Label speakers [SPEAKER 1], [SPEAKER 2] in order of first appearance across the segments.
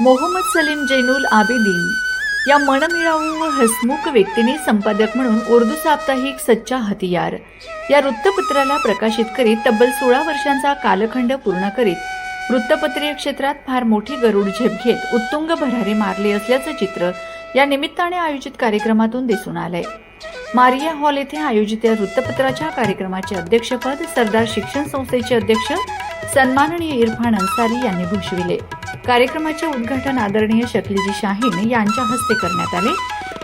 [SPEAKER 1] मोहम्मद सलीम जैनुल आबिदीन या मनमिळावू व हसमुख व्यक्तीने संपादक म्हणून उर्दू साप्ताहिक सच्चा हतियार या वृत्तपत्राला प्रकाशित करीत तब्बल सोळा वर्षांचा कालखंड पूर्ण करीत वृत्तपत्रीय क्षेत्रात फार मोठी गरुड झेप घेत उत्तुंग भरारी मारली असल्याचं चित्र या निमित्ताने आयोजित कार्यक्रमातून दिसून आलंय. मारिया हॉल येथे आयोजित या वृत्तपत्राच्या कार्यक्रमाचे अध्यक्षपद सरदार शिक्षण संस्थेचे अध्यक्ष सन्माननीय इरफान अन्सारी यांनी भूषविले. कार्यक्रमाचे उद्घाटन आदरणीय शकलीजी शाहीन यांच्या हस्ते करण्यात आले.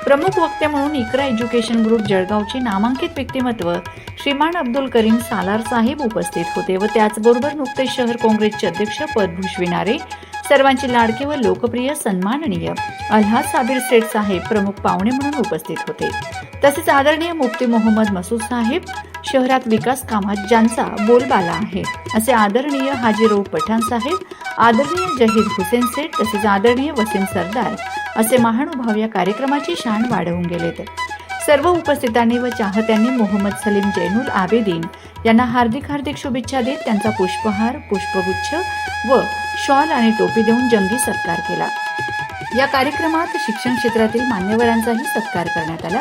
[SPEAKER 1] प्रमुख वक्ते म्हणून इकरा एज्युकेशन ग्रुप जळगावचे नामांकित व्यक्तिमत्व श्रीमान अब्दुल करीम सालार साहेब उपस्थित होते व त्याचबरोबर नुकतेच शहर काँग्रेसचे अध्यक्ष पद भूषविणारे सर्वांचे लाडके व लोकप्रिय सन्माननीय अल्हाद साबीर सेठ साहेब प्रमुख पाहुणे म्हणून उपस्थित होते. तसेच आदरणीय मुफ्ती मोहम्मद मसूद साहेब शहरात विकास कामात ज्यांचा बोलबाला आहे असे आदरणीय हाजीराव पठाण साहेब आदरणीय जहीर हुसेन सेठ तसेच आदरणीय वसीम सरदार असे महानुभाव या कार्यक्रमाची शान वाढवून गेलेत. सर्व उपस्थितांनी व चाहत्यांनी मोहम्मद सलीम जैनुल आबेदीन यांना हार्दिक हार्दिक शुभेच्छा देत त्यांचा पुष्पहार पुष्पगुच्छ व शॉल आणि टोपी देऊन जंगी सत्कार केला. या कार्यक्रमात शिक्षण क्षेत्रातील मान्यवरांचाही सत्कार करण्यात आला.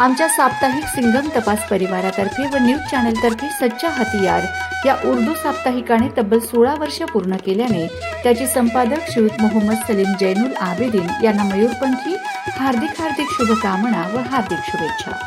[SPEAKER 1] आमच्या साप्ताहिक सिंगम तपास परिवारातर्फे व न्यूज चॅनलतर्फे सच्चा हतियार या उर्दू साप्ताहिकाने तब्बल सोळा वर्ष पूर्ण केल्याने त्याचे संपादक श्रीयुत मोहम्मद सलीम जैनुल आबेदीन यांना मयूरपंथी हार्दिक हार्दिक शुभकामना व हार्दिक शुभेच्छा.